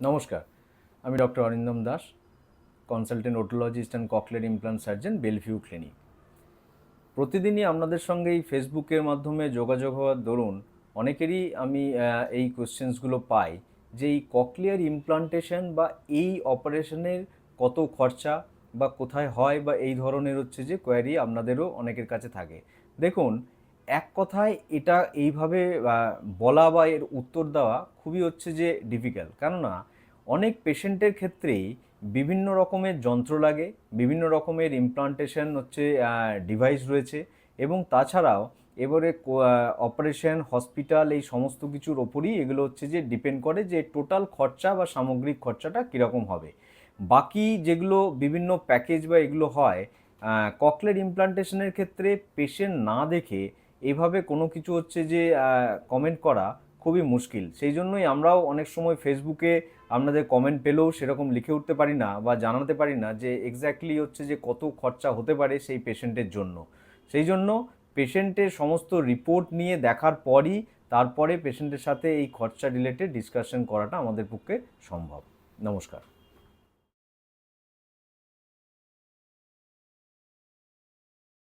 নমস্কার, আমি doctor Arindam Das consultant otologist and ককলের implant surgeon Bellevue clinic প্রতিদিনই আপনাদের সঙ্গে এই ফেসবুকের মাধ্যমে যোগাযোগ হওয়ার দরুন অনেকেরই আমি এই কোশ্চেন্সগুলো পাই যে এই ককলিয়ার ইমপ্লান্টেশন বা এই অপারেশনের কত খরচা বা কোথায় হয় বা এই ধরনের হচ্ছে যে কোয়ারি আপনাদেরও অনেকের কাছে থাকে। দেখুন এক কথায় এটা এইভাবে বলা বা এর উত্তর দেওয়া খুবই হচ্ছে যে ডিফিকাল্ট কেননা, অনেক পেশেন্টের ক্ষেত্রেই বিভিন্ন রকমের যন্ত্র লাগে, বিভিন্ন রকমের ইমপ্লান্টেশন হচ্ছে ডিভাইস রয়েছে এবং তাছাড়াও এবারে অপারেশন হসপিটাল এই সমস্ত কিছুর ওপরই এগুলো হচ্ছে যে ডিপেন্ড করে যে টোটাল খরচা বা সামগ্রিক খরচাটা কীরকম হবে। বাকি যেগুলো বিভিন্ন প্যাকেজ বা এগুলো হয় ককলের ইমপ্লান্টেশনের ক্ষেত্রে পেশেন্ট না দেখে এভাবে কোনো কিছু হচ্ছে যে কমেন্ট করা খুবই মুশকিল। সেই জন্যই আমরাও অনেক সময় ফেসবুকে আপনাদের কমেন্ট পেলেও সেরকম লিখে উঠতে পারি না বা জানাতে পারি না যে এক্স্যাক্টলি হচ্ছে যে কত খরচা হতে পারে সেই পেশেন্টের জন্য। সেই জন্য পেশেন্টের সমস্ত রিপোর্ট নিয়ে দেখার পরই তারপরে পেশেন্টের সাথে এই খরচা রিলেটেড ডিসকাশন করাটা আমাদের পক্ষে সম্ভব। নমস্কার।